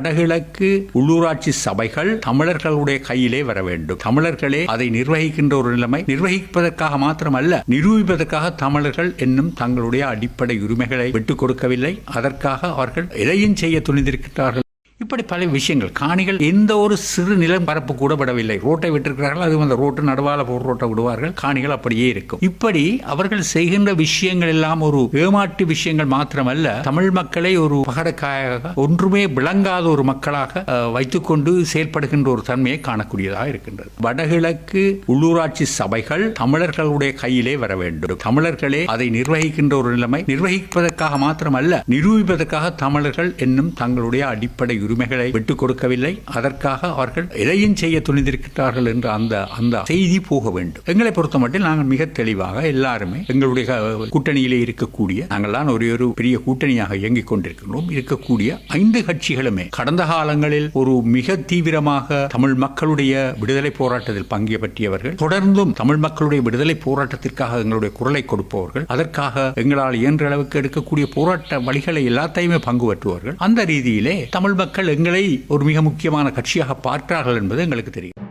வடகிழக்கு உள்ளூராட்சி சபைகள் தமிழர்களுடைய கையிலே வர வேண்டும். தமிழர்களே அதை நிர்வகிக்கின்ற ஒரு நிலைமை நிர்வகிப்பதற்காக மாத்திரமல்ல நிரூபிப்பதற்காக தமிழர்கள் என்னும் தங்களுடைய அடிப்படை உரிமைகளை விட்டுக் கொடுக்கவில்லை. அதற்காக அவர்கள் எதையும் செய்ய துணிந்திருக்கிறார்கள் இப்படி பல விஷயங்கள். காணிகள் எந்த ஒரு சிறு நிலம் பரப்பு கூட விடவில்லை ரோட்டை விட்டிருக்கிறார்கள் அது அந்த ரோட்டு நடுவால போர் ரோட்டை விடுவார்கள். காணிகள் அப்படியே இருக்கும். இப்படி அவர்கள் செய்கின்ற விஷயங்கள் எல்லாம் ஒரு ஏமாற்று விஷயங்கள் மாத்திரமல்ல. தமிழ் மக்களை ஒரு பகடக்காயாக ஒன்றுமே விளங்காத ஒரு மக்களாக வைத்துக்கொண்டு செயல்படுகின்ற ஒரு தன்மையை காணக்கூடியதாக இருக்கின்றது. வடகிழக்கு உள்ளூராட்சி சபைகள் தமிழர்களுடைய கையிலே வர வேண்டும். தமிழர்களே அதை நிர்வகிக்கின்ற ஒரு நிலைமை. நிர்வகிப்பதற்காக மாத்திரமல்ல நிரூபிப்பதற்காக தமிழர்கள் என்னும் தங்களுடைய அடிப்படை உரிமைகளை விட்டுக் கொடுக்கவில்லை அதற்காக அவர்கள் எதையும் செய்ய துணிந்திருக்கிறார்கள் என்ற அந்த அந்த செய்தி போக வேண்டும். எங்களை பொறுத்த மட்டும் நாங்கள் மிக தெளிவாக எல்லாருமே எங்களுடைய கூட்டணியிலே இருக்கக்கூடிய நாங்கள் தான் ஒரே ஒரு பெரிய கூட்டணியாக இயங்கிக் கொண்டிருக்கிறோம் இருக்கக்கூடிய ஐந்து கட்சிகளுமே கடந்த காலங்களில் ஒரு மிக தீவிரமாக தமிழ் மக்களுடைய விடுதலை போராட்டத்தில் பங்கு பற்றியவர்கள் தொடர்ந்தும் தமிழ் மக்களுடைய விடுதலை போராட்டத்திற்காக எங்களுடைய குரலை கொடுப்பவர்கள் அதற்காக எங்களால் இயன்ற அளவுக்கு எடுக்கக்கூடிய போராட்ட வழிகளை எல்லாத்தையுமே பங்கு பற்றுவார்கள் அந்த ரீதியிலே தமிழ் மக்கள் மக்கள் எங்களை ஒரு மிக முக்கியமான கட்சியாக பார்க்கிறார்கள் என்பது எங்களுக்கு தெரியும்.